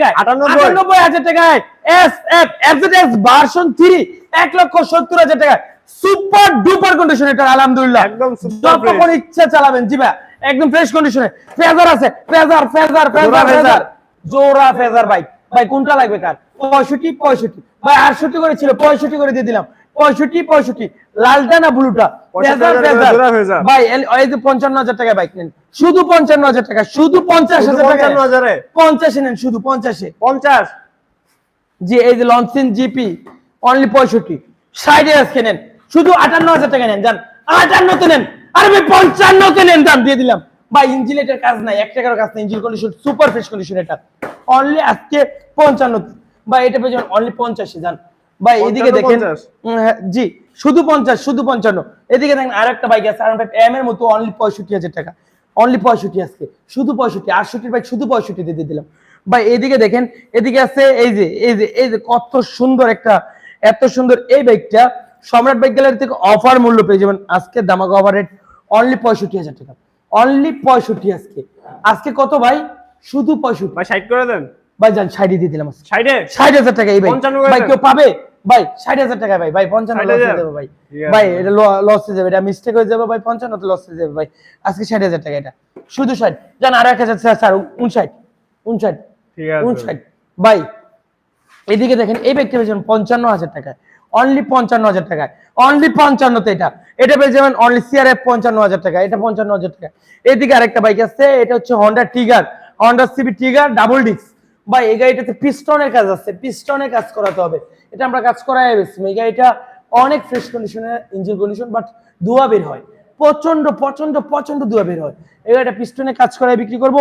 টাকায়? আটানব্বই। আটানব্বই হাজার টাকায় S F FZS version three এক লক্ষ সত্তর হাজার টাকায়। সুপার ডুপার কন্ডিশন এটা আলহামদুলিল্লাহ। একদম যতক্ষণ ইচ্ছা চালাবেন জি ভাই। একদম ফ্রেশ কন্ডিশনে ফেজার আছে ফেজার ফেজার ফেজার জোড়া ফেজার ফেজার। জোড়া ফেজার বাইক ভাই কোনটা লাগবে কার? পঁয়ষট্টি পঁয়ষট্টি। ভাই আটষট্টি করে ছিল পঁয়ষট্টি করে দিয়ে দিলাম। পঁয়ষট্টি পঁয়ষট্টি। লালটা না ব্লুটা। ভাই এই যে পঞ্চান্ন হাজার টাকা বাইক নেন। শুধু পঞ্চান্ন হাজার টাকা শুধু পঞ্চাশ হাজার টাকা পঞ্চাশে নেন শুধু পঞ্চাশে। পঞ্চাশ? জি এই যে লঞ্চিন জিপি অনলি পঁয়ষট্টি। সাইডে আজকে নেন শুধু আটান্ন হাজার টাকা নেন যান। আটান্নতে নেন আরে ভাই পঞ্চান্নতে নেন দাম দিয়ে দিলাম। ভাই ইঞ্জিলেটের কাজ নাই এক টাকার কাজ নাই engine condition super fresh condition এটা। অনলি আজকে পঞ্চান্ন ভাই এটা পেয়ে অনলি পঞ্চাশে যান। ভাই এদিকে দেখেন 50 উম, হ্যাঁ, জি। শুধু পঞ্চাশ শুধু পঞ্চান্ন। এদিকে দেখেন আর একটা বাইক আছে আর এম এর মতো অনলি পঁয়ষট্টি হাজার টাকা। অনলি পঁয়ষট্টি আজকে শুধু পঁয়ষট্টি আটষট্টির বাইক শুধু পঁয়ষট্টি দিয়ে দিলাম। ভাই এদিকে দেখেন এদিকে আছে এই যে এই যে এই যে কত সুন্দর একটা এত সুন্দর এই বাইকটা সম্রাট বাইক গ্যালারি থেকে অফার মূল্য পেয়ে যাবেন আজকে দামাক অফার রেট অনলি পঁয়ষট্টি হাজার টাকা। অনলি পঁয়ষট্টি আজকে। আজকে কত ভাই? শুধু পঁয়ষট্টি। ভাই সাইড করে দেন। ভাই যান সাইডে দিয়ে দিলাম সাইডে ষাট? হাজার টাকা এই 55 ভাই কেউ পাবে? ভাই ষাট হাজার টাকা ভাই ভাই পঞ্চান্ন লস হয়ে যাবে ভাই। ভাই। এটা লস হয়ে যাবে এটা মিস্টেক হয়ে যাবে ভাই পঞ্চান্ন তো লস হয়ে যাবে ভাই। আজকে ষাট হাজার টাকা এটা। শুধু ষাট। জান আর এক হাজার স্যার উনষাট উনষাট উনষাট ভাই এদিকে দেখেন এই ব্যক্তি পেয়েছেন পঞ্চান্ন হাজার টাকায়। অনলি পঞ্চান্ন হাজার টাকায়। অনলি পঞ্চান্নতে এটা। এটা পেয়ে যাবেন অনলি সিআরএফ পঞ্চান্ন হাজার টাকা এটা পঞ্চান্ন হাজার টাকা এদিকে আরেকটা বাইক আছে এটা হচ্ছে Honda Trigger Honda CB Trigger double disc ভাই এই গাড়িটাতে পিস্টনের কাজ আছে। পিস্টনের কাজ করাতে হবে। এটা আমরা কাজ করাই বেশি। এই গাড়িটা অনেক ফ্রেশ কন্ডিশনের ইঞ্জিন কন্ডিশন বাট ধোয়া বের হয়। প্রচণ্ড প্রচণ্ড প্রচণ্ড ধোয়া বের হয়। এবার এটা পিস্টনে কাজ করায় বিক্রি করব।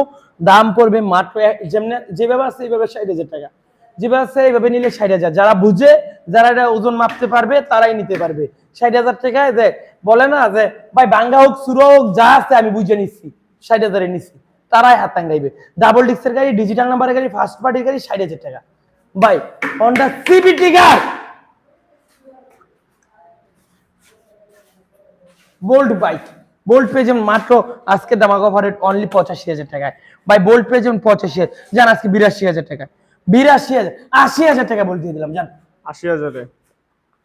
দাম পড়বে মাত্র যেমনি যেভাবে আছে, এইভাবে ষাট হাজার টাকা। যেভাবে আছে, এইভাবে নিলে ষাট হাজার। যারা বুঝে, যারা এটা ওজন মাপতে পারবে, তারাই নিতে পারবে। ষাট হাজার টাকায় যে বলে না যে, ভাই, বাঙ্গা হোক, সুরো হোক, যা আছে আমি বুঝে নিচ্ছি। ষাট হাজারে নিচ্ছি। তারাই হাত টাঙ্গাইবে। ডাবল ডিস্কের গাড়ি ডিজিটাল নাম্বারের গাড়ি ফার্স্ট পার্টির গাড়ি, ষাট হাজার টাকা। ভাই Honda CB Trigger bold bike bold পেয়ে মাত্র আজকে দামাক অফার রেট অনলি পঁচাশি হাজার টাকায়। ভাই বোল্ড পেয়ে পঁচাশি হাজার। জান আজকে বিরাশি হাজার টাকা। বিরাশি হাজার আশি হাজার টাকা বল দিয়ে দিলাম জান। আশি হাজারে।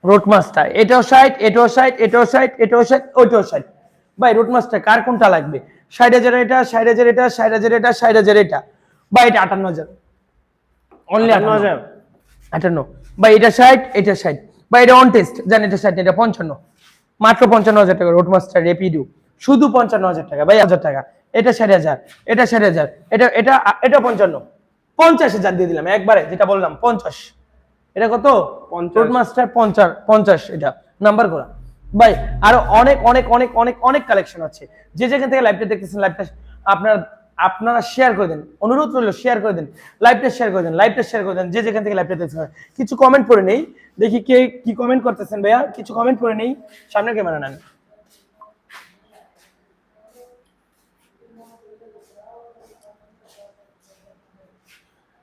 রোড মাস্টার এটাও ষাট এটাও ষাট এটাও ষাট এটাও ষাট ওইটাও ষাট। ভাই রোড মাস্টার কার কোনটা লাগবে? ষাট হাজার এটা ষাট হাজার এটা ষাট হাজার এটা ষাট হাজার এটা। বা এটা আটান্ন হাজার। অনলি আটান্ন হাজার। আটান্ন। বা এটা ষাট এটা ষাট। বা এটা অন টেস্ট জান এটা ষাট এটা পঞ্চান্ন। মাত্র পঞ্চান্ন হাজার টাকা রোড মাস্টার রেপিডো শুধু পঞ্চান্ন হাজার টাকা ভাই হাজার টাকা। এটা ষাট হাজার এটা ষাট হাজার এটা এটা এটা পঞ্চান্ন। পঞ্চাশ হাজার দিয়ে দিলাম একবারে যেটা বললাম পঞ্চাশ। এটা কত? পঞ্চাশ। রোড মাস্টার পঞ্চাশ পঞ্চাশ এটা। নাম্বার করা। ভাই আরও অনেক অনেক অনেক অনেক অনেক কালেকশন আছে। যে যেখান থেকে লাইভটা দেখতেছেন লাইভটা আপনার আপনারা শেয়ার করে দেন। অনুরোধ রইল শেয়ার করে দেন। লাইভটা শেয়ার করে দেন লাইভটা শেয়ার করে দেন যে যেখান থেকে লাইভটা দেখতেছেন কিছু কমেন্ট করে নেই। দেখি কে কি কমেন্ট করতেছেন ভাইয়া। কিছু কমেন্ট করে নেই। সামনে ক্যামেরা নেন।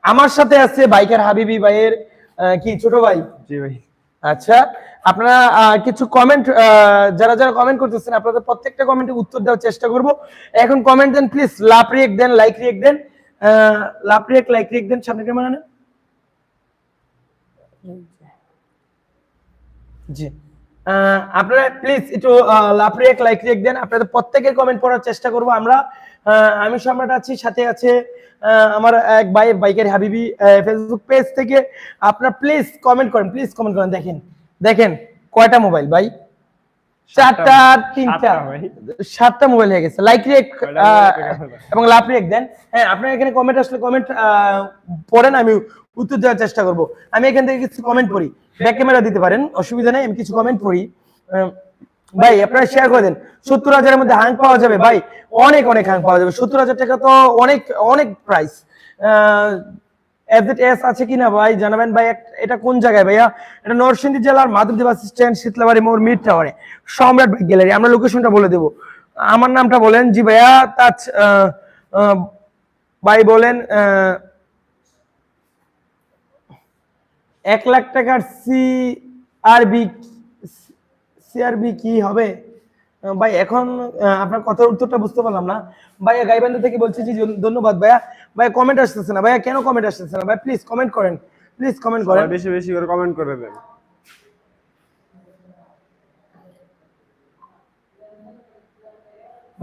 আমার সাথে আছে বাইকার হাবিবি ভাইয়ের কি ছোট ভাই? জি ভাই। আচ্ছা আপনারা কিছু কমেন্ট যারা যারা কমেন্ট করতেছেন, আপনাদের প্রত্যেকটা কমেন্টে উত্তর দেওয়ার চেষ্টা করব। এখন কমেন্ট দেন প্লিজ লাভ রিয়েক্ট দেন লাইক রিয়েক্ট দেন। লাভ রিয়েক্ট লাইক রিয়েক্ট দেন, সামনে ক্যামেরা নেন। জি। আপনারা প্লিজ একটু লাভ রিয়েক্ট লাইক রিয়েক্ট দেন। আপনাদের প্রত্যেকের কমেন্ট পড়ার চেষ্টা করব আমরা। আমি সম্রাট আছি, সাথে আছে আমার এক ভাই, বাইকের হাবিবি ফেসবুক পেজ থেকে। আপনারা প্লিজ কমেন্ট করেন প্লিজ কমেন্ট করেন, দেখেন। দেখেন কয়টা মোবাইল ভাই? চারটা তিনটা। সাতটা মোবাইল হয়ে গেছে। লাইক রিয়েক্ট হলো? এবং লাভ রিয়েক্ট দেন। হ্যাঁ আপনার এখানে কমেন্ট আসলে কমেন্ট পড়েন আমি উত্তর দেওয়ার চেষ্টা করব। আমি এখান থেকে কিছু কমেন্ট পড়ি। ব্যাক ক্যামেরা দিতে পারেন অসুবিধা নেই আমি কিছু কমেন্ট পড়ি। ভাই আপনারা শেয়ার করে দেন। সত্তর হাজারের মধ্যে হাং পাওয়া যাবে। ভাই অনেক অনেক হাং পাওয়া যাবে। সত্তর হাজার টাকা তো অনেক অনেক প্রাইস এস আছে কিনা ভাই? জানাবেন ভাই এটা কোন জায়গায় ভাইয়া? এটা নরসিংদী জেলার মাধবদেব বাস স্ট্যান্ড, শীতলাবাড়ি, মোড় মিড টাওয়ারে। সম্রাট বাইক গ্যালারি। আমরা লোকেশনটা বলে দেবো। আমার নামটা বলেন জি ভাইয়া তাজ ভাই বলেন এক লাখ টাকার সি আরবি সিআরবি কি হবে? ভাই এখন আপনার কথার উত্তরটা বুঝতে পারলাম না। ভাইয়া গাইবান্ধা থেকে বলছি জি ধন্যবাদ ভাইয়া। ভাইয়া কমেন্ট আসতেছে না। ভাইয়া কেন কমেন্ট আসতেছে না? ভাই প্লিজ কমেন্ট করেন। প্লিজ কমেন্ট করেন। বেশি বেশি করে কমেন্ট করে দেন।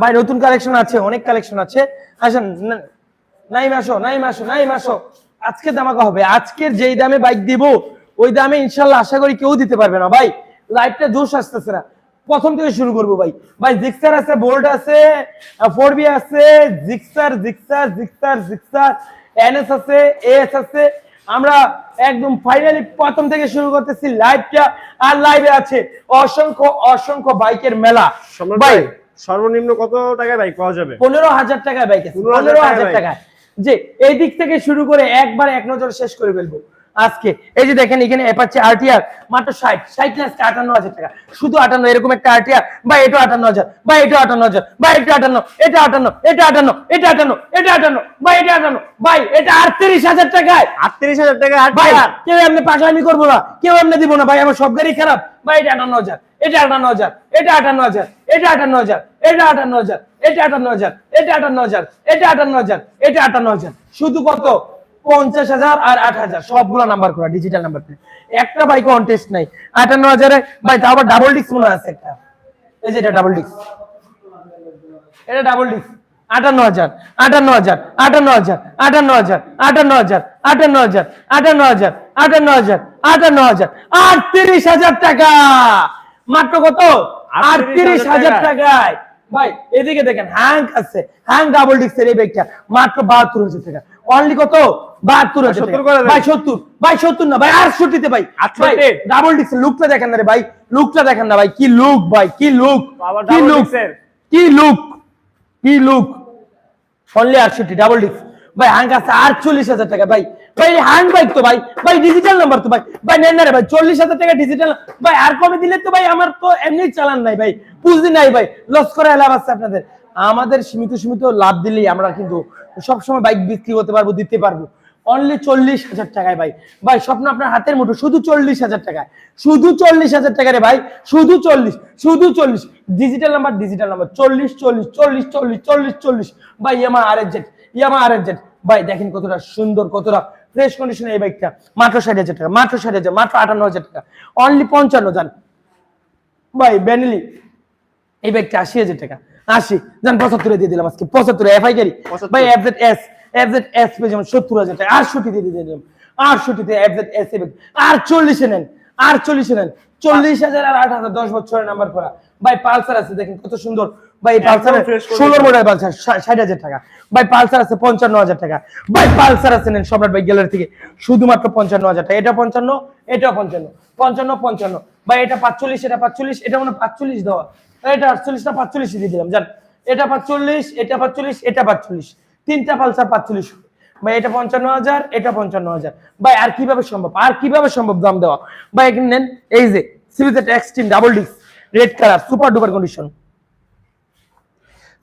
ভাই নতুন কালেকশন আছে অনেক কালেকশন আছে। আসেন নাইম আসো নাইম আসো নাইম আসো। আজকে দামাকা হবে? আজকের যেই দামে বাইক দিব ওই দামে ইনশাল্লাহ আশা করি কেউ দিতে পারবে না। ভাই লাইফটা জোশ আসতেছে না। প্রথম থেকে শুরু করব ভাই। ভাই জিক্সার আছে বোল্ট আছে ফোর বি আছে Gixxer Gixxer Gixxer Gixxer NS আছে এস আছে। আমরা একদম ফাইনালি প্রথম থেকে শুরু করতেছি লাইভটা আর লাইভে আছে অসংখ্য অসংখ্য বাইকের মেলা। ভাই সর্বনিম্ন কত টাকায় বাইক পাওয়া যাবে? পনেরো হাজার টাকায় বাইক আছে 15,000 পনেরো হাজার টাকায় টাকায়। যে এই দিক থেকে শুরু করে একবার এক নজর শেষ করে ফেলব। আজকে এই যে দেখেন এখানে অ্যাপাচি আরটিআর মাত্র ষাট ষাট না আজকে আটান্ন হাজার টাকা শুধু আটান্ন এরকম একটা আরটিআর বা এটা আটান্ন হাজার বা এটা আটান্ন হাজার বা এটা আটান্ন এটা আটান্ন এটা আটান্ন এটা আটান্ন এটা আটান্ন বা এটা আটান্ন ভাই এটা আটত্রিশ হাজার টাকায় আটত্রিশ হাজার টাকা আট ভাই কেউ এমনি পাশামি করব না কেউ এমনি দিব না ভাই আমার সব গাড়ি খারাপ ভাই এটা আটান্ন হাজার এটা আটান্ন হাজার এটা আটান্ন হাজার এটা আটান্ন হাজার এটা আটান্ন হাজার এটা আটান্ন হাজার এটা আটান্ন হাজার এটা আটান্ন হাজার এটা আটান্ন হাজার শুধু কত পঞ্চাশ হাজার আর আট হাজার সবগুলো নাম্বার করা ডিজিটাল নাম্বার একটা বাইক অন টেস্ট নাই। আটান্ন হাজারে ভাই আবার ডাবল ডিস্ক মনে আছে একটা। এই যে এটা ডাবল ডিস্ক এটা ডাবল ডিস্ক আটান্ন হাজার আটান্ন হাজার আটান্ন হাজার আটান্ন হাজার আটান্ন হাজার আটান্ন হাজার আটান্ন হাজার আটান্ন হাজার আটান্ন হাজার আটত্রিশ হাজার টাকা। মাত্র কত? আটত্রিশ হাজার টাকায়। ভাই এদিকে দেখেন হ্যাং আছে। হ্যাং ডাবল ডিস্কের এই ব্যাগটা মাত্র বাহাত্তর হাজার টাকা। অনলি কত? বাহাত্তর হাজার টাকা 70 করে দেন। ভাই সত্তর। ভাই সত্তর না ভাই আটষট্টিতে ভাই। ডাবল লুকটা দেখেন না রে ভাই। লুকটা দেখেন না ভাই। কি লুক ভাই কি লুক কি লুক কি লুক কি লুক অনলি আটষট্টি ডাবল ভাই হ্যাং আছে আটচল্লিশ হাজার টাকা ভাই। ভাই হ্যাং বাইক তো ভাই। ভাই ডিজিটাল নাম্বার তো ভাই। ভাই নেন না রে ভাই চল্লিশ হাজার টাকা ডিজিটাল ভাই আর কমে দিলে তো ভাই আমার তো এমনি চালান নাই ভাই। পুঁজি নাই ভাই। লস করে লাভ আছে আপনাদের। আমাদের সীমিত সীমিত লাভ দিলেই আমরা কিন্তু সবসময় বাইক বিক্রি করতে পারব, দিতে পারব। অনলি চল্লিশ হাজার টাকায় ভাই। ভাই, স্বপ্ন আপনার হাতের মুঠো, শুধু চল্লিশ হাজার টাকায়। শুধু চল্লিশ হাজার টাকা রে ভাই, শুধু চল্লিশ শুধু চল্লিশ। ডিজিটাল নাম্বার ডিজিটাল নাম্বার চল্লিশ চল্লিশ চল্লিশ চল্লিশ চল্লিশ চল্লিশ। ভাই ইয়ামা আর জেড ইয়ামা আর জেড ভাই, দেখেন কতটা সুন্দর, কতটা ফ্রেশ কন্ডিশনে এই বাইকটা মাত্র ষাট হাজার টাকা, মাত্র ষাট হাজার, মাত্র আটান্ন হাজার টাকা। অনলি পঞ্চান্ন, জান। ভাই বেনিলি এই বাইকটা আশি হাজার টাকা। আশি। জান পঁচাত্তরে দিয়ে দিলাম আজকে। পঁচাত্তরে এফআই গাড়ি 75 ভাই এফজেড এস এফজেড এস পেয়ে যেমন সত্তর হাজার টাকা। আটষট্টি দিয়ে দিয়ে দিলাম। আটষট্টিতে এফজেড এস এ আর চল্লিশে নেন আর চল্লিশে নেন। চল্লিশ হাজার আর আট হাজার দশ বছরের নাম্বার করা। ভাই পালসার আছে দেখেন কত সুন্দর। ভাই পালসার fresh condition। ষোলো মডেল পালসার ষাট হাজার টাকা। ভাই পালসার আছে পঞ্চান্ন হাজার টাকা। ভাই পালসার আছে নেন সম্রাট ভাই গ্যালারি থেকে। শুধুমাত্র পঞ্চান্ন হাজার টাকা। এটা পঞ্চান্ন এটা পঞ্চান্ন। পঞ্চান্ন পঞ্চান্ন। ভাই এটা পাঁচচল্লিশ এটা পাঁচচল্লিশ এটা মানে পাঁচচল্লিশ দেওয়া। এটা আটচল্লিশটা পাঁচচল্লিশ দিয়ে দিলাম। জান এটা পাঁচচল্লিশ এটা পাঁচচল্লিশ এটা পাঁচচল্লিশ। তিনটা পালসার পাঁচচল্লিশ ভাই এটা পঞ্চান্ন হাজার এটা পঞ্চান্ন হাজার। ভাই আর কীভাবে সম্ভব? আর কীভাবে সম্ভব দাম দেওয়া? ভাই এখানে নেন। এই যে সিরিজের extreme double disc red colour super duper condition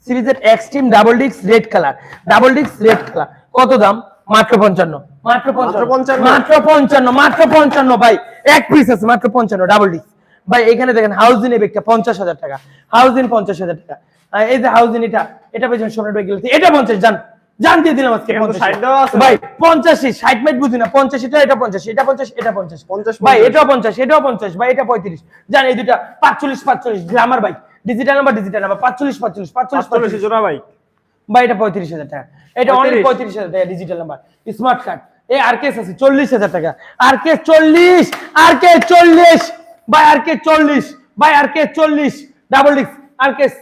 সিরিজের extreme double disc red colour double disc red colour কত দাম? মাত্র পঞ্চান্ন। মাত্র পঞ্চান্ন। 55 মাত্র পঞ্চান্ন মাত্র পঞ্চান্ন। ভাই এক পিস আছে মাত্র পঞ্চান্ন ডাবল ডিস্ক ভাই এখানে দেখেন হাউজিন এই ব্যাগটা পঞ্চাশ হাজার টাকা। হাউজিন পঞ্চাশ হাজার টাকা। এই যে হাউজিন এটা এটা পেয়েছেন সোনার ব্যাগ এটা পঞ্চাশ জান জান দিয়ে দিলাম আজকে এখানে তো 50 ষাট দেওয়া আছে। ভাই পঞ্চাশি ষাট মাইট বুঝি না পঞ্চাশিটা এটা পঞ্চাশ এটা পঞ্চাশ এটা পঞ্চাশ। 50, ভাই এটাও পঞ্চাশ এটাও পঞ্চাশ ভাই এটা পঁয়ত্রিশ। জান এই দুটা পাঁচচল্লিশ পাঁচচল্লিশ ভাই ডিজিটাল নাম্বার ডিজিটাল নাম্বার পাঁচচল্লিশ পাঁচচল্লিশ পাঁচচল্লিশ পাঁচচল্লিশ পাঁচচল্লিশ। জোড়া বাইক বা এটা পঁয়ত্রিশ হাজার টাকা। এটা 35 পঁয়ত্রিশ। হাজার টাকা ডিজিটাল নাম্বার স্মার্ট কার্ড এই আর কেস আছে চল্লিশ হাজার টাকা। আর কে চল্লিশ আর কে চল্লিশ। বাই আর কে চল্লিশ, বাই আর কে চল্লিশ ডাবল ডিক্স আর কেস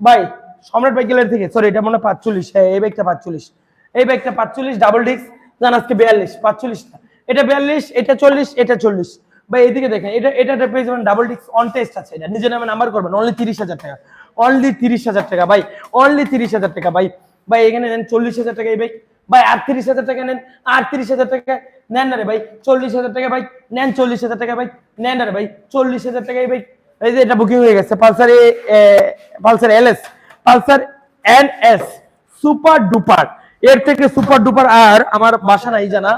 বাই, সম্রাট বাইকেলের থেকে সরি এটা মনে হয় পাঁচচল্লিশ হ্যাঁ এই ব্যাগটা পাঁচচল্লিশ, এই ব্যাগটা পাঁচচল্লিশ ডাবল ডিক্স জান আজকে বিয়াল্লিশ, পাঁচচল্লিশ এটা বিয়াল্লিশ, এটা চল্লিশ এটা চল্লিশ ভাই এদিকে দেখেন, এটা এটা পেয়ে যাবেন ডাবল ডিক্স অন টেস্ট আছে এটা, নিজের নামে নাম্বার করবেন অনলি তিরিশ হাজার টাকা অনলি তিরিশ হাজার টাকা ভাই অনলি তিরিশ হাজার টাকা ভাই ভাই এখানে নেন চল্লিশ হাজার টাকা এই ভাই ভাই আটত্রিশ হাজার টাকা নেন আটত্রিশ হাজার টাকা নেন না রে ভাই চল্লিশ হাজার টাকা ভাই নেন চল্লিশ হাজার টাকা ভাই নেন না রে ভাই চল্লিশ হাজার টাকা ভাই। এই যে এটা বুকিং হয়ে গেছে Pulsar Pulsar L S Pulsar N S super duper. এর থেকে সুপার ডুপার আর আমার বাসা নাই জানা।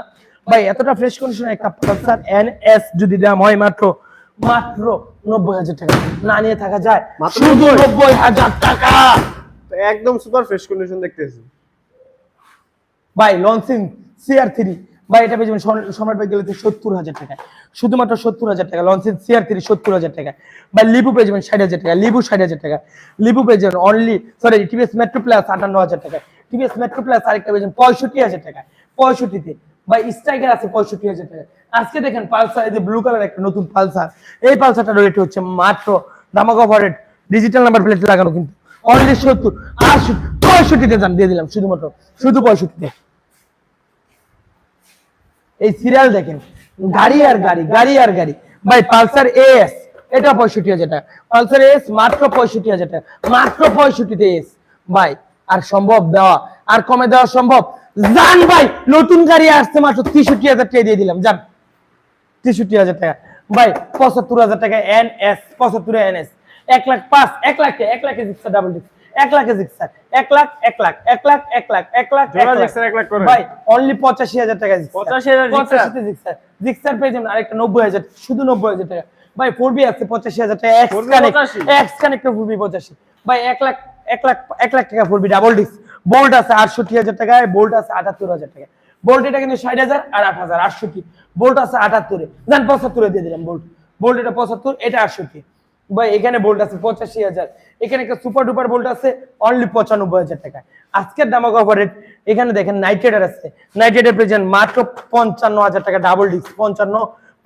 ভাই এতটা ফ্রেশ কন্ডিশন একটা পালসার এন এস যদি দাম হয় মাত্র মাত্র নব্বই হাজার টাকা। না নিয়ে থাকা যায়। মাত্র শুধু নব্বই। হাজার টাকা। একদম সুপার ফ্রেশ কন্ডিশন দেখতেছি। ভাই লঞ্চিং সিআর থ্রি ভাই, এটা পেয়েছেন সম- সম্রাট ভাই গেলে সত্তর হাজার টাকা শুধুমাত্র সত্তর হাজার টাকা লঞ্চিং সিআর থ্রি সত্তর হাজার টাকা। ভাই লিবু পেয়ে যাবেন ষাট হাজার টাকা লিবু ষাট হাজার টাকা। লিবু পেয়ে যাবেন only sorry TVS Metro plus আটান্ন হাজার টাকা। টিভিএস মেট্রো প্লাস আরেকটা পেয়েছেন পঁয়ষট্টি হাজার টাকা। পঁয়ষট্টিতে। ভাই স্ট্রাইকার আছে পঁয়ষট্টি হাজার টাকা। আজকে দেখেন পালসার, এই যে ব্লু কালার একটা নতুন পালসার। এই পালসারটার রেট হচ্ছে মাত্র দামাক রেট ডিজিটাল নাম্বার প্লেট লাগানো কিন্তু। অনলি সত্তর, আশি, পঁয়ষট্টিতে দাম দিয়ে দিলাম শুধুমাত্র, শুধু পঁয়ষট্টিতে। এই সিরিয়াল দেখেন। গাড়ি আর গাড়ি গাড়ি আর গাড়ি। ভাই, পালসার এস এটা পঁয়ষট্টি হাজার টাকা। পালসার এস মাত্র পঁয়ষট্টি হাজার টাকা। মাত্র পঁয়ষট্টিতে এস ভাই, আর সম্ভব দেওয়া, আর কমে দেওয়া সম্ভব? জান ভাই, নতুন গাড়ি আসছে মাত্র তেষট্টি হাজার টাকা দিয়ে দিলাম, জান। তেষট্টি হাজার টাকা। ভাই, পঁচাত্তর হাজার টাকা এন এস পঁচাত্তর এন এস এক লাখ পাঁচ, এক লাখ এক লাখ ডাবল ডিক্স এক লাখ জিক্সার এক লাখ এক লাখ এক লাখ এক লাখ এক লাখ এক লাখ। জিক্সার এক লাখ করে। ভাই অনলি পঁচাশি হাজার টাকা। 85,000 জিক্সার। পঁচাশিতে জিক্সার জিক্সার পেয়ে যাবেন আরেকটা নব্বই হাজার শুধু নব্বই হাজার টাকা। ভাই ফোর বি আছে পঁচাশি হাজার টাকা X connect X connector four V পঁচাশি। ভাই এক লাখ এক লাখ এক লাখ টাকা four V double disc Bolt আছে আটষট্টি হাজার টাকায় বোল্ট আছে আটাত্তর হাজার টাকা বোল্ট এটা কিন্তু ষাট হাজার আর আট হাজার আটষট্টি। বোল্ট আছে আটাত্তরে। জান পঁচাত্তরে দিয়ে দিলাম বোল্ট বোল্ট এটা পঁচাত্তর এটা আটষট্টি। ভাই, এখানে বোল্ট আছে পঁচাশি হাজার। এখানে একটা সুপার ডুপার বোল্ট আছে অনলি পঁচানব্বই হাজার টাকা আজকের দামাক অফার রেট এখানে দেখেন নাইট রাইডার আছে। নাইট রাইডার প্রেজেন্ট মাত্র পঞ্চান্ন হাজার টাকা ডাবল ডিস্ক পঞ্চান্ন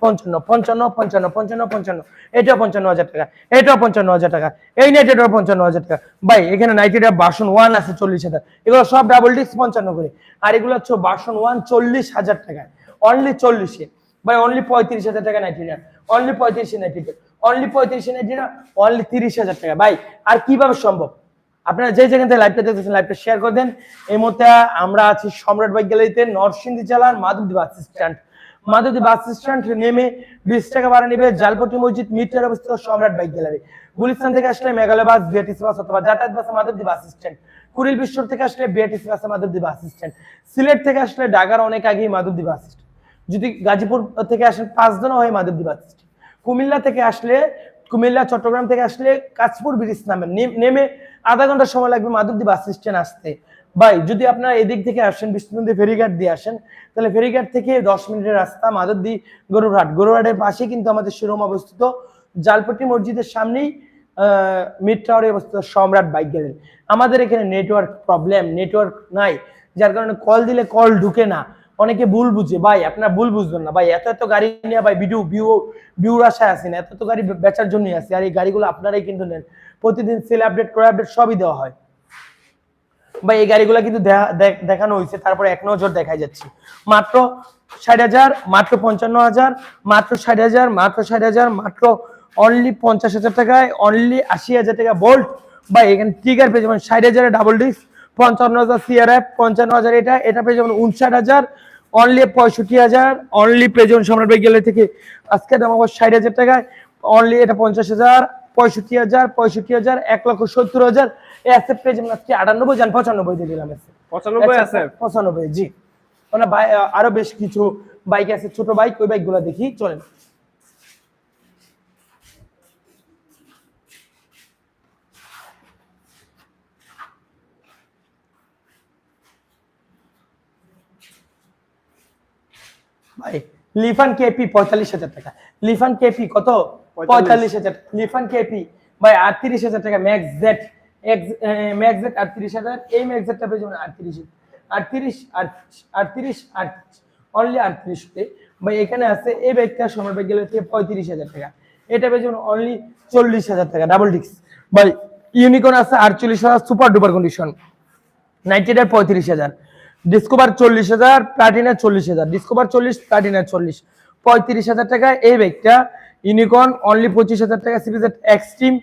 পঞ্চান্ন পঞ্চান্ন পঞ্চান্ন পঞ্চান্ন পঞ্চান্ন। এটাও পঞ্চান্ন হাজার টাকা, এটাও পঞ্চান্ন হাজার টাকা, এই নাইট রাইডার পঞ্চান্ন হাজার টাকা। ভাই, এখানে নাইট রাইডার বাসন ওয়ান আছে চল্লিশ হাজার। এগুলো সব ডাবল ডিস্ক পঞ্চান্ন করে। আর এগুলো হচ্ছে বাসন ওয়ান চল্লিশ হাজার টাকায়। অনলি চল্লিশে। ভাই অনলি পঁয়ত্রিশ হাজার টাকা নাইট অনলি পঁয়ত্রিশে নাইট রাইডার অনলি পঁয়ত্রিশে অনলি তিরিশ হাজার টাকা। ভাই, আর কীভাবে সম্ভব? আপনারা যে যেখান থেকে লাইভটা দেখতেছেন লাইভটা শেয়ার করে দেন। এই মুহূর্তে আমরা আছি সম্রাট বাইক গ্যালারিতে নরসিংদী জেলার Madhabdi bus stand Madhabdi bus stand নেমে বিশ টাকা ভাড়া নেবে জালপট্টি মসজিদ মিটার অবস্থিত সম্রাট বাইক গ্যালারি গুলিস্তান থেকে আসলে মেঘালয় বাস বিআরটিসি বাস অথবা যাতায়াত বাসে মাধবদী বাস স্ট্যান্ড কুড়িল বিশ্বর থেকে আসলে বিআরটিসি বাসে মাধবদী বাস স্ট্যান্ড সিলেট থেকে আসলে ঢাকার অনেক আগেই মাধবদী বাস স্ট্যান্ড যদি গাজীপুর থেকে আসেন পাঁচজন হয় মাধবদী বাস স্ট্যান্ড কুমিল্লা থেকে আসলে, কুমিল্লা, চট্টগ্রাম থেকে আসলে কাঁচপুর ব্রিজ নামে, নেমে আধা ঘণ্টা সময় লাগবে মাধবদী বাস স্ট্যান্ড আসতে। ভাই, যদি আপনারা এদিক থেকে আসেন বিষ্ণুনদী ফেরিঘাট দিয়ে আসেন, তাহলে ফেরিঘাট থেকে দশ মিনিটের রাস্তা মাধবদী গরুরহাট। গরুরহাটের পাশে কিন্তু আমাদের শোরুম অবস্থিত। জালপট্টি মসজিদের সামনেই মিড টাওয়ারে অবস্থিত সম্রাট বাইক গ্যালারি আমাদের এখানে নেটওয়ার্ক প্রবলেম, নেটওয়ার্ক নাই, যার কারণে কল দিলে কল ঢুকে না। অনেকে ভুল বুঝে। ভাই, আপনারা ভুল বুঝবেন না। ভাই, এত এত গাড়ি নিয়ে ভাই ভিডিও, ভিউ, ভিউর আশায় আসেন এত এত গাড়ি বেচার জন্যই আসে আর এই গাড়িগুলো আপনারাই কিন্তু নেন। প্রতিদিন সেল আপডেট করে আপডেট সবই দেওয়া হয়। ভাই, এই গাড়িগুলো কিন্তু দেখা- দেখানো হয়েছে তারপরে এক নজর দেখাই যাচ্ছে। মাত্র ষাট হাজার, মাত্র পঞ্চান্ন হাজার, মাত্র ষাট হাজার, মাত্র ষাট হাজার, মাত্র অনলি পঞ্চাশ হাজার টাকায় অনলি আশি হাজার টাকা বোল্ট ভাই, এখানে ট্রিগার পেয়ে যাবেন ষাট হাজারে ডাবল ডিস্ক পঞ্চান্ন হাজার সিআরএফ পঞ্চান্ন হাজার এটা এটা পেয়ে যাবেন উনষাট হাজার অনলি পঁয়ষট্টি হাজার অনলি প্রেজন সম্রাট ভাই গেলে থেকে আজকে দাম আবার ষাট হাজার টাকায়। অনলি এটা পঞ্চাশ হাজার পঁয়ষট্টি হাজার পঁয়ষট্টি হাজার এক লক্ষ সত্তর হাজার। অ্যাসেট পেয়ে আজকে আটানব্বই যান পঁচানব্বই দিয়ে দিলাম পঁচানব্বই আছে পঁচানব্বই জি। মানে আরও বেশ কিছু বাইক আছে ছোট বাইক ওই বাইকগুলা দেখি চলেন। ভাই লিফান কেপি পঁয়তাল্লিশ হাজার টাকা। লিফান কেপি কত? পঁয়তাল্লিশ। হাজার লিফান কেপি ভাই আটত্রিশ হাজার টাকা ম্যাক্স জেড। ম্যাক্স জেড আটত্রিশ হাজার এই ম্যাক্স জেডটা পেয়ে যাবেন আটত্রিশ। আটত্রিশ আটত্রিশ আটত্রিশ অনলি আটত্রিশ ভাই এখানে আছে এই ব্যাগটা সময় ব্যাগ গেলে থেকে পঁয়ত্রিশ হাজার টাকা। এটা পেয়ে যাবেন অনলি চল্লিশ হাজার টাকা ডাবল ডিস্ক ভাই ইউনিকর্ন আছে আটচল্লিশ হাজার সুপার ডুপার কন্ডিশন নাইনটি এটার পঁয়ত্রিশ হাজার। ডিসকোভার চল্লিশ হাজার প্লাটিনার চল্লিশ হাজার। ডিসকোভার চল্লিশ প্লাটিনার চল্লিশ। পঁয়ত্রিশ হাজার টাকা এই ব্যাগটা ইউনিকর্ন অনলি পঁচিশ হাজার টাকা সিরিজের এক্সট্রিম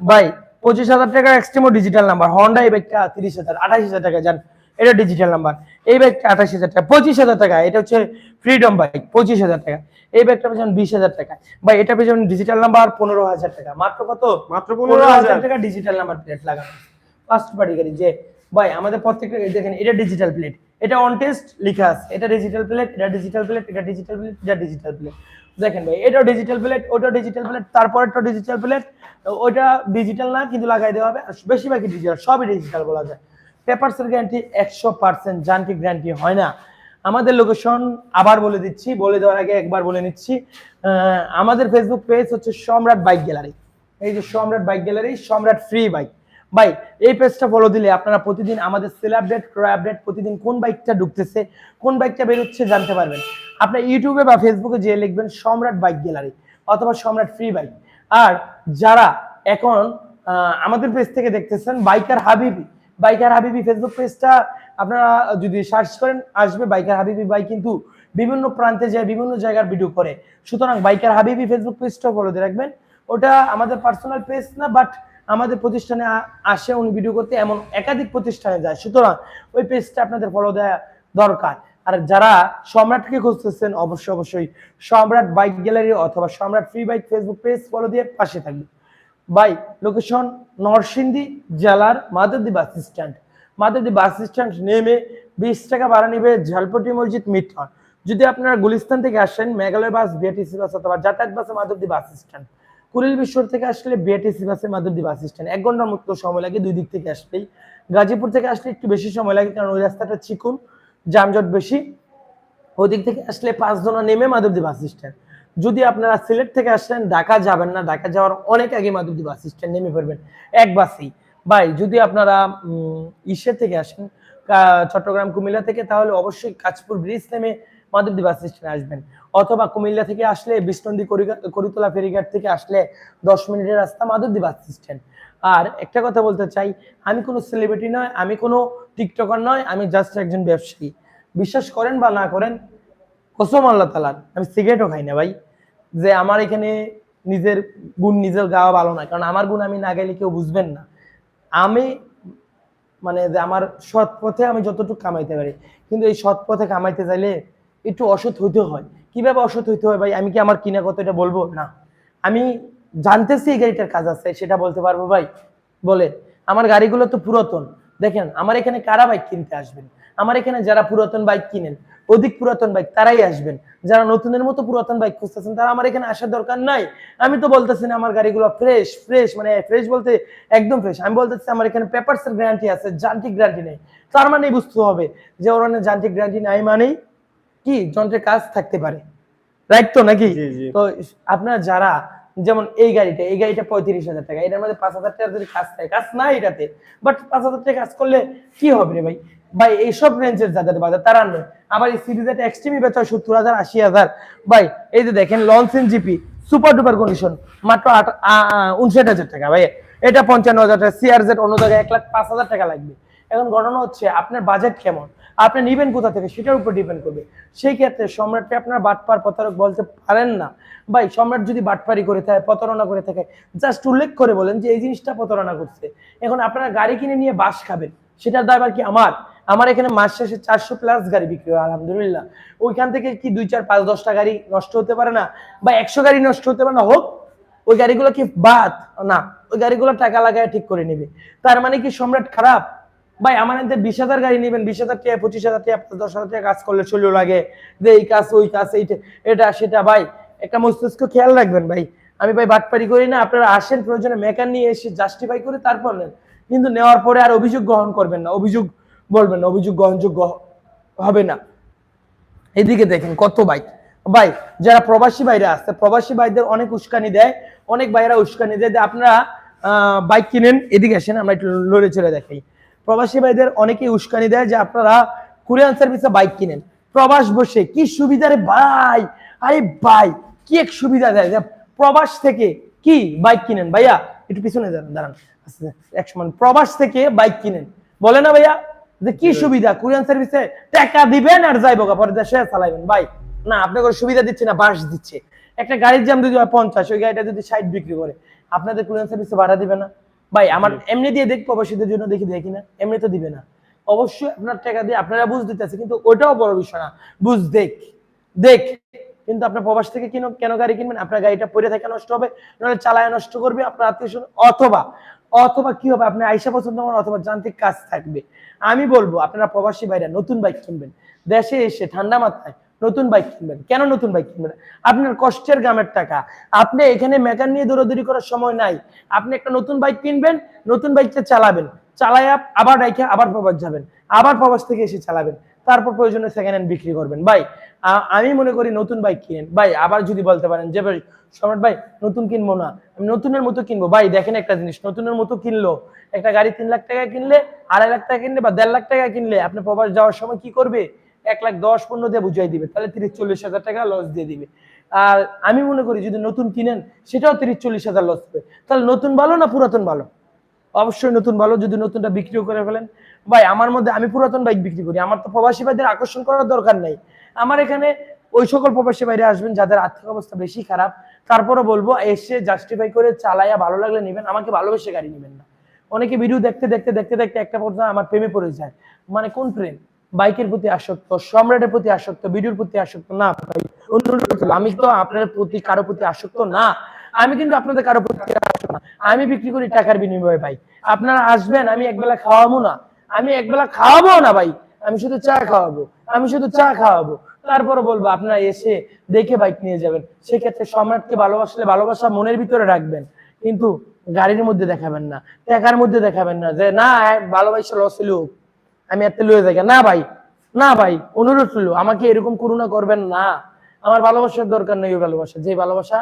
বাই পঁচিশ হাজার টাকা এক্সট্রিম ও ডিজিটাল নাম্বার হন্ডা এই ব্যাগটা তিরিশ হাজার আঠাশ হাজার টাকা যান এটা ডিজিটাল নাম্বার এই ব্যাগটা আঠাশ হাজার টাকা। পঁচিশ হাজার টাকা। এটা হচ্ছে ফ্রিডম বাইক পঁচিশ হাজার টাকা। এই ব্যাগটা পেয়েছেন বিশ হাজার টাকা। বা এটা পেয়েছেন ডিজিটাল নাম্বার পনেরো হাজার টাকা। মাত্র কত? মাত্র পনেরো হাজার টাকা ডিজিটাল নাম্বার প্লেট লাগানো। ফার্স্ট পার্টি গাড়ি যে ভাই, আমাদের প্রত্যেকটা দেখেন, এটা ডিজিটাল প্লেট এটা অন টেস্ট লেখা আছে। এটা ডিজিটাল প্লেট এটা ডিজিটাল প্লেট এটা ডিজিটাল প্লেট এটা ডিজিটাল প্লেট দেখেন ভাই এটা ডিজিটাল প্লেট ওটা ডিজিটাল প্লেট তারপরেরটা ডিজিটাল প্লেট ওইটা ডিজিটাল না, কিন্তু লাগাই দেওয়া হবে। আর বেশিরভাগই ডিজিটাল সবই ডিজিটাল বলা যায়। পেপারসের গ্যারান্টি একশো পার্সেন্ট যান্ত্রিক গ্যারান্টি হয় না। আমাদের লোকেশন আবার বলে দিচ্ছি, বলে দেওয়ার আগে একবার বলে নিচ্ছি। আমাদের ফেসবুক পেজ হচ্ছে সম্রাট বাইক গ্যালারি। এই যে Samrat bike gallery, Samrat free bike ভাই, এই পেজটা ফলো দিলে আপনারা প্রতিদিন আমাদের সেল আপডেট ক্রয় আপডেট প্রতিদিন কোন বাইকটা ঢুকতেছে, কোন বাইকটা বেরোচ্ছে জানতে পারবেন। আপনি ইউটিউবে বা ফেসবুকে যেয়ে লিখবেন সম্রাট বাইক গ্যালারি অথবা সম্রাট ফ্রি বাইক আর যারা এখন আমাদের পেজ থেকে দেখতেছেন বাইকার হাবিবি বাইকার হাবিবি ফেসবুক পেজটা আপনারা যদি সার্চ করেন, আসবে বাইকার হাবিবি বাইক কিন্তু বিভিন্ন প্রান্তে যায় বিভিন্ন জায়গার ভিডিও করে। সুতরাং বাইকার হাবিবি ফেসবুক পেজটাও ফলো দিয়ে রাখবেন। ওটা আমাদের পার্সোনাল পেজ না বাট আমাদের প্রতিষ্ঠানে আসে, উনি ভিডিও করতে এমন একাধিক প্রতিষ্ঠানে যায়। সুতরাং ওই পেজটা আপনাদের ফলো দেওয়া দরকার। আর যারা সম্রাটকে খুঁজতেছেন, অবশ্যই অবশ্যই সম্রাট বাইক গ্যালারি অথবা Samrat free bike Facebook page follow দিয়ে পাশে থাকবে বাই লোকেশন নরসিংদী জেলার মাদারদি বাস স্ট্যান্ড মাদারদি বাস স্ট্যান্ড নেমে বিশ টাকা ভাড়া নেবে ঝালপট্টি মসজিদ মিটন যদি আপনারা গুলিস্তান থেকে আসেন, মেঘালয় বাস বিআরটিসি বাস অথবা যাতায়াত বাসে মাধবদী বাস স্ট্যান্ড কুড়িল বিশ্বর থেকে আসলে বিআরটিসি বাসে মাধবদী বাস স্ট্যান্ড এক ঘণ্টার মতো সময় লাগে, দুই দিক থেকে আসলেই। গাজীপুর থেকে আসলে একটু বেশি সময় লাগে, কারণ ওই রাস্তাটা চিকুন, যানজট বেশি। ওদিক থেকে আসলে পাঁচ জনা নেমে মাধবদী বাস স্ট্যান্ড যদি আপনারা সিলেট থেকে আসলেন, ঢাকা যাবেন না। ঢাকা যাওয়ার অনেক আগে মাধবদী বাস স্ট্যান্ড নেমে পড়বেন। এক বাসেই। ভাই, যদি আপনারা ইসে থেকে আসেন চট্টগ্রাম কুমিল্লা থেকে, তাহলে অবশ্যই কাঁচপুর ব্রিজ নেমে মাধবদী বাস স্ট্যান্ডে আসবেন। অথবা কুমিল্লা থেকে আসলে বিষ্ণন্দী করিতলা ফেরিঘাট থেকে আসলে দশ মিনিটের রাস্তা মাধবদী বাস স্ট্যান্ড। আর একটা কথা বলতে চাই, আমি কোনো সেলিব্রিটি নয়, আমি কোনো টিকটকার নয়, আমি জাস্ট একজন ব্যবসায়ী। বিশ্বাস করেন বা না করেন, কসম আল্লাহ তালার আমি সিগারেটও খাই না ভাই। যে আমার এখানে নিজের গুণ নিজের গাওয়া ভালো না কারণ আমার গুণ আমি না গেলে কেউ বুঝবেন না। আমি মানে যে আমার সৎ পথে আমি যতটুকু কামাইতে পারি, কিন্তু এই সৎ পথে কামাইতে চাইলে একটু অসৎ হইতে হয়। কীভাবে অসৎ হইতে হয় ভাই? আমি কি আমার কিনা কত এটা বলব? না। আমি জানতেছি এই গাড়িটার কাজ আছে, সেটা বলতে পারব ভাই। বলে আমার গাড়িগুলো তো পুরাতন। দেখেন, আমার এখানে কারা বাইক কিনতে আসবেন? আমার এখানে যারা পুরাতন বাইক কিনেন, অধিক পুরাতন বাইক, তারাই আসবেন। যারা নতুনের মতো পুরাতন বাইক খুঁজতেছেন, তারা আমার এখানে আসার দরকার নাই। আমি তো বলতেছি না, আমার গাড়িগুলো ফ্রেশ ফ্রেশ মানে ফ্রেশ বলতে একদম ফ্রেশ আমি বলতেছি, আমার এখানে পেপারসের গ্যারান্টি আছে, যান্ত্রিক গ্যারান্টি নেই। তার মানেই বুঝতে হবে যে ওর যান্ত্রিক গ্যারান্টি নাই মানেই কি যন্ত্রের কাজ থাকতে পারে রাইট তো নাকি। তো আপনার যারা যেমন এই গাড়িটা এই গাড়িটা পঁয়ত্রিশ হাজার টাকা এটার মধ্যে পাঁচ হাজার টাকা যদি কাজ থাকে কাজ নাই এটাতে বাট পাঁচ হাজার টাকা কাজ করলে কি হবে রে ভাই? ভাই এইসব রেঞ্জের যাদের বাজার তারা নয় আবার এই সিরিজ একটা এক্সট্রিমই বেচা সত্তর হাজার আশি হাজার। ভাই এই যে দেখেন লঞ্চ লঞ্চেন জিপি সুপার ডুপার কন্ডিশন মাত্র আট উনষাট হাজার টাকা ভাই। এটা পঞ্চান্ন হাজার টাকা সিআরজেড অন্য জায়গায় এক লাখ পাঁচ হাজার টাকা লাগবে। এখন ঘটনা হচ্ছে আপনার বাজেট কেমন? আপনি নিবেন কোথা থেকে? সেটার উপর ডিপেন্ড করবে। সেই ক্ষেত্রে সম্রাটকে আপনার বাটপার প্রতারক বলতে পারেন না। ভাই, সম্রাট যদি বাটপারি করে থাকে, প্রতারণা করে থাকে জাস্ট উল্লেখ করে বলেন যে এই জিনিসটা প্রতারণা করছে। এখন আপনারা গাড়ি কিনে নিয়ে বাস খাবেন, সেটার দায়বার কি আমার? আমার এখানে মাস শেষে চারশো প্লাস গাড়ি বিক্রি হয়, আলহামদুলিল্লাহ। ওইখান থেকে কি দুই, চার, পাঁচ, দশটা গাড়ি নষ্ট হতে পারে না? বা একশো গাড়ি নষ্ট হতে পারে না? হোক, ওই গাড়িগুলো কি বাদ? না, ওই গাড়িগুলো টাকা লাগায় ঠিক করে নেবে। তার মানে কি সম্রাট খারাপ? ভাই, আমার এতে বিশ হাজার গাড়ি নেবেন, বিশ হাজার টাকা পঁচিশ হাজার টাকা দশ হাজার টাকা কাজ করলে চলেও লাগে। যে এই কাজ, ওই কাজ, এইটা, এটা, সেটা। ভাই, একটা মস্তিষ্ক খেয়াল রাখবেন ভাই। আমি ভাই বাটপারি করি না, আপনারা আসেন প্রয়োজনে মেকার নিয়ে এসে জাস্টিফাই করে তারপর নেন। কিন্তু নেওয়ার পরে আর অভিযোগ গ্রহণ করবেন না। অভিযোগ বলবেন না, অভিযোগ গ্রহণযোগ্য হবে না। এদিকে দেখেন কত বাইক ভাই, যারা প্রবাসী বাইরে আসছে প্রবাসী ভাইদের অনেক উস্কানি দেয়, অনেক ভাইরা উস্কানি দেয় যে আপনারা বাইক কিনেন। এদিকে আসেন, আমরা একটু লড়ে চলে দেখাই। প্রবাসী ভাইদের অনেকেই উস্কানি দেয় যে আপনারা কুরিয়ান সার্ভিসে বাইক কিনেন। প্রবাস বসে কি সুবিধা রে ভাই? আরে ভাই কি এক সুবিধা দেয়? প্রবাস থেকে কি বাইক কিনেন? ভাইয়া একটু পিছনে দাঁড়ান দাঁড়ান। এক সমান প্রবাস থেকে বাইক কিনেন। বলে না ভাইয়া? যে কি সুবিধা? কুরিয়ান সার্ভিসে টাকা দিবেন আর যাইবো পরে দেশে চালাইবেন। ভাই না আপনাকে সুবিধা দিচ্ছে না বাস দিচ্ছে। একটা গাড়ির দাম যদি হয় পঞ্চাশ ওই গাড়িটা যদি ষাট বিক্রি করে আপনাদের কুরিয়ান সার্ভিসে ভাড়া দিবে না? ভাই আমার এমনি দিয়ে দেখ প্রবাসীদের জন্য দেখি দেখি না। এমনি তো দিবে না। অবশ্যই আপনার টাকা দিয়ে আপনারা বুঝ দিতেছে কিন্তু ওটাও বড় বিষয় না। বুঝ দেখ দেখ। কিন্তু আপনার প্রবাস থেকে কিনো কেন গাড়ি কিনবেন? আপনার গাড়িটা পড়ে থাকে নষ্ট হবে নাহলে চালায় নষ্ট করবে আপনার আত্মীয় অথবা অথবা কি হবে? আপনার আইসা পছন্দ হবেন অথবা যান্ত্রিক কাজ থাকবে। আমি বলব আপনারা প্রবাসী বাইরে নতুন বাইক কিনবেন। দেশে এসে ঠান্ডা মাথায় নতুন বাইক কিনবেন। কেন নতুন বাইক কিনবেন? আপনার কষ্টের গ্রামের টাকা। আপনি এখানে মেকান নিয়ে দৌড়াদৌড়ি করার সময় নাই। আপনি একটা নতুন বাইক কিনবেন, নতুন বাইকটা চালাবেন। চালাই আবার রাইখে আবার প্রবাস যাবেন। আবার প্রবাস থেকে এসে চালাবেন। তারপর প্রয়োজনে সেকেন্ড হ্যান্ড বিক্রি করবেন। ভাই আমি মনে করি নতুন বাইক কিনেন। ভাই, আবার যদি বলতে পারেন যে, ভাই, সম্রাট ভাই, নতুন কিনবো না। আমি নতুনের মতো কিনবো। ভাই, দেখেন একটা জিনিস, নতুনের মতো কিনলো। একটা গাড়ি তিন লাখ টাকা কিনলে, আড়াই লাখ টাকা কিনলে বা দেড় লাখ টাকা কিনলে, আপনি প্রবাস যাওয়ার সময় কি করবে? এক লাখ দশ পনেরো দিয়ে বুঝাই দিবে, তাহলে তিরিশ চল্লিশ হাজার টাকা লস দিয়ে দিবে। আর আমি মনে করি যদি নতুন কিনেন, সেটাও তিরিশ চল্লিশ হাজার লস হবে তাহলে নতুন ভালো না পুরাতন ভালো? অবশ্যই নতুন ভালো, যদি নতুনটা বিক্রিও করে ফেলেন। ভাই, আমার মধ্যে আমি পুরাতন বাইক বিক্রি করি, আমার তো প্রবাসী ভাইদের আকর্ষণ করার দরকার নাই। আমার এখানে ওই সকল প্রবাসী বাইরে আসবেন, যাদের আর্থিক অবস্থা বেশি খারাপ তারপরে বলব, এসে জাস্টিফাই করে চালাইয়া ভালো লাগলে নেবেন, আমাকে ভালোবেসে গাড়ি নেবেন না। অনেকে ভিডিও দেখতে দেখতে দেখতে দেখতে একটা পর্যায়ে আমার প্রেমে পড়ে যায়। মানে কোন প্রেম বাইকের প্রতি আসক্ত, সম্রাটের প্রতি আসক্ত ভিডিওর প্রতি আসক্ত না ভাই। আমি তো আপনার প্রতি কারও প্রতি আসক্ত না। আমি কিন্তু আপনাদের কারও প্রতি আসক্ত না। আমি বিক্রি করি টাকার বিনিময়ে ভাই। আপনারা আসবেন, আমি একবেলা খাওয়াবো না। আমি একবেলা খাওয়াবো না ভাই। আমি শুধু চা খাওয়াবো। আমি শুধু চা খাওয়াবো। তারপরে বলব, আপনারা এসে দেখে বাইক নিয়ে যাবেন। সেক্ষেত্রে সম্রাটকে ভালোবাসলে ভালোবাসা মনের ভিতরে রাখবেন। কিন্তু গাড়ির মধ্যে দেখাবেন না, টাকার মধ্যে দেখাবেন না যে, না, ভালোবাসা লস হইল। আমি এত লয়ে যাই না ভাই না ভাই, অনুরোধ হলো আমাকে এরকম করুণা করবেন না। আমার ভালোবাসার দরকার নেই ওই ভালোবাসা যে ভালোবাসা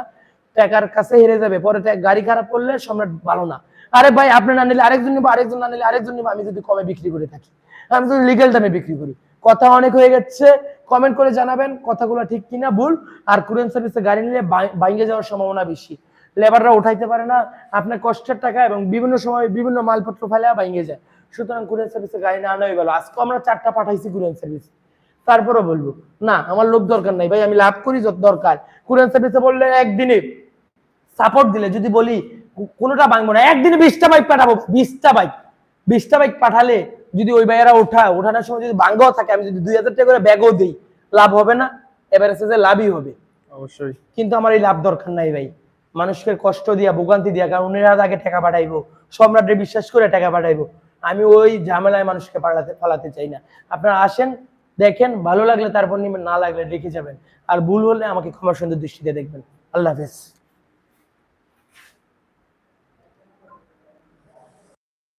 টাকার কাছে হেরে যাবে, পরে গাড়ি খারাপ করলে সম্রাট ভালো না। আরে ভাই, আপনি না নিলে আরেকজন নিবো, আরেকজন না নিলে আরেকজন নিবো, আমি যদি কমে বিক্রি করে থাকি, আমি যদি লিগেল দামে বিক্রি করি। কথা অনেক হয়ে গেছে কমেন্ট করে জানাবেন কথাগুলো ঠিক কিনা, ভুল। আর কুরিয়ান সার্ভিসে গাড়ি নিলে বাইঙ্গে যাওয়ার সম্ভাবনা বেশি। লেবাররা উঠাইতে পারে না, আপনার কষ্টের টাকা এবং বিভিন্ন সময় বিভিন্ন মালপত্র ফেলে বাইঙ্গে যায়। সুতরাং কুরিয়ান সার্ভিসে গাড়ি না আনাই ভালো। আজকে আমরা চারটা পাঠাইছি কুরিয়ান সার্ভিস। তারপরে বলব না আমার লোক দরকার নাই। ভাই আমি লাভ করি যত দরকার। কুরিয়ান সার্ভিসে বললে একদিনে সাপোর্ট দিলে যদি বলি কোনোটা ভাঙবো না। একদিনে বিশটা বাইক পাঠাবো বিশটা বাইক বিশটা বাইক পাঠালে যদি ওই ভাইয়েরা ওঠা ওঠানোর সময় যদি ভাঙ্গাও থাকে আমি যদি দুই হাজার টাকা করে ব্যাগও দিই লাভ হবে না। এবারে সে লাভই হবে। অবশ্যই। কিন্তু আমার এই লাভ দরকার নাই ভাই। মানুষকে কষ্ট দিয়া ভোগান্তি দিয়া কারণ উনিরা আগে টাকা পাঠাইবো সম্রাটে বিশ্বাস করে টাকা পাঠাইবো। আমি ওই ঝামেলায় মানুষকে পালাতে পালাতে চাই না। আপনারা আসেন, দেখেন, ভালো লাগলে তারপর নিবেন, না লাগলে রেখে যাবেন। আর ভুল হলে আমাকে ক্ষমা সুন্দর দৃষ্টিতে দেখবেন। আল্লাহ হাফেজ।